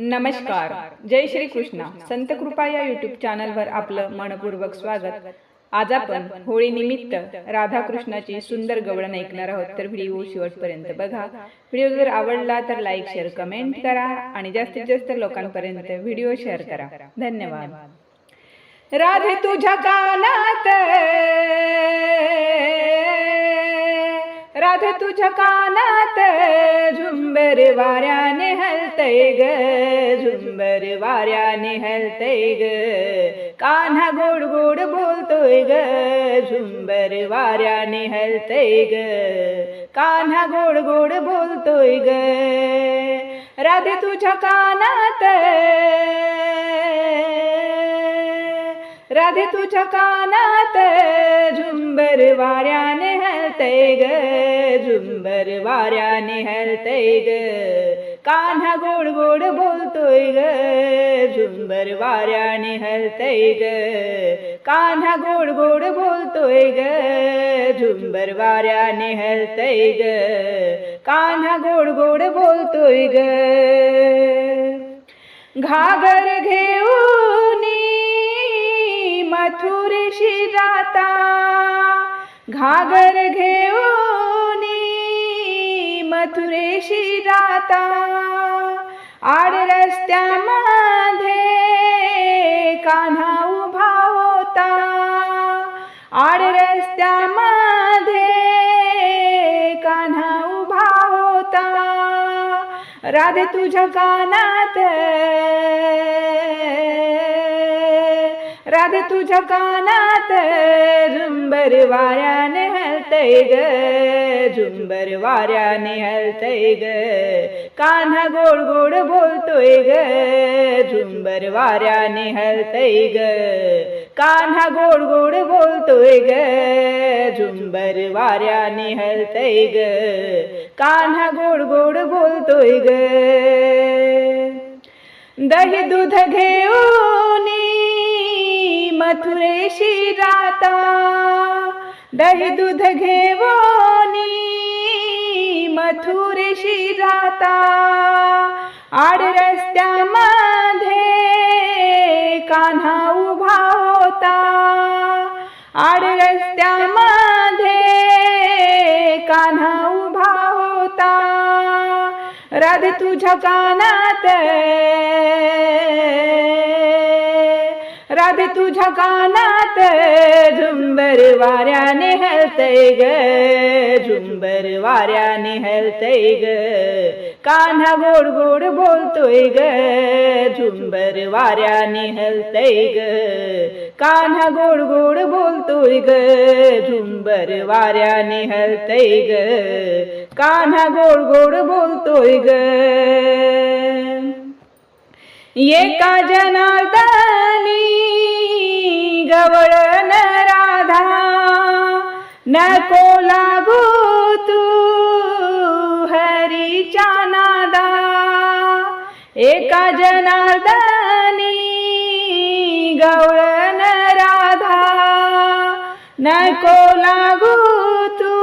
नमस्कार. जय श्री कृष्ण. संत कृपा या युट्यूब चॅनलवर आपलं मनपूर्वक स्वागत. आज आपण होळी निमित्त राधाकृष्णाची सुंदर गवळण ऐकणार आहोत. तर व्हिडिओ शेवटपर्यंत बघा. व्हिडिओ जर आवडला तर लाईक शेअर कमेंट करा आणि जास्तीत जास्त लोकांपर्यंत व्हिडिओ शेअर करा. धन्यवाद. राधे तुझ्या कानात. रात तुझ्या कानात झुंबर वाऱ्याने हलतय ग झुंबर वाऱ्याने हलतय ग. कान्हा गोड गोड बोलतोय ग झुंबर वाऱ्याने हलतय ग. कान्हा गोड गोड बोलतोय ग. राधे तुझ्या कानात राधे तुझ्या कानात झुंबर वाऱ्याने हलतय ग. झुंबर वाऱ्याने हलतय ग. कान्हा गोड गोड बोलतोय ग. झुंबर वाऱ्याने हलतय ग. कान्हा गोड गोड बोलतोय ग. झुंबर वाऱ्याने हलतय ग. कान्हा गोड गोड बोलतोय ग. घागर मथुरेशी जाता घागर घेऊन मथुरेशी जाता. आड रस्त्यामध्ये कान्हा उभा होता. आड रस्त्यामध्ये कान्हा उभा होता. राधे तुझ्या कानात राधे तुझ्या कानात झुंबर वाऱ्याने हलतय ग. झुंबर वाऱ्याने हलतय ग. कान्हा गोड गोड बोलतोय ग. झुंबर वाऱ्याने हलतय ग. कान्हा गोड गोड बोलतोय ग. झुंबर वाऱ्याने हलतय ग. कान्हा गोड गोड बोलतोय ग. दही दूध घेऊ मथुरेशी जाता दही दूध घेवोनी मथुरेशी जाता आड रस्त्यामध्ये कान्हा उभा होता आड रस्त्यामध्ये कान्हा उभा होता. राधे तुझ्या कानात राधे तुझ्या कानात झुंबर वाऱ्याने हलतय ग. झुंबर वाऱ्याने हलतय ग. कान्हा गोड गोड बोलतोय ग. झुंबर वाऱ्याने हलतय ग. कान्हा गोड गोड बोलतोय ग. झुंबर वाऱ्याने हलतय ग. कान्हा गोड गोड बोलतोय ग. एका जनार्दनी गवळण राधा नको लागू तू हरीच्या नादा. एका जनार्दनी गवळण राधा नको लागू तू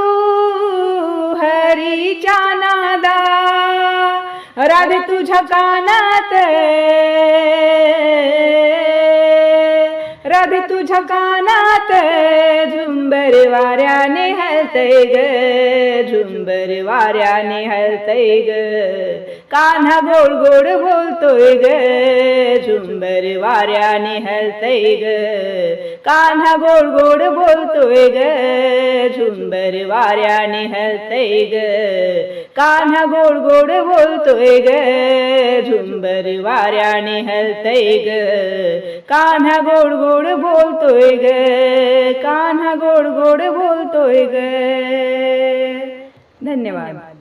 हरीच्या नादा. राधे तुझ्या कानात राधे तुझ्या कानात झुंबर वाऱ्याने हलतय ग झुंबर वाऱ्याने हलतय ग। कान्हा गोड गोड बोलतोय ग झुंबर वाऱ्याने हलतय ग कान्हा गोड गोड बोलतोय ग झुंबर वाऱ्याने हलतय ग कान्हा गोड गोड बोलतोय ग झुंबर वाऱ्याने हलतय ग कान्हा गोड गोड बोलतोय ग कान्हा गोड गोड बोलतोय ग धन्यवाद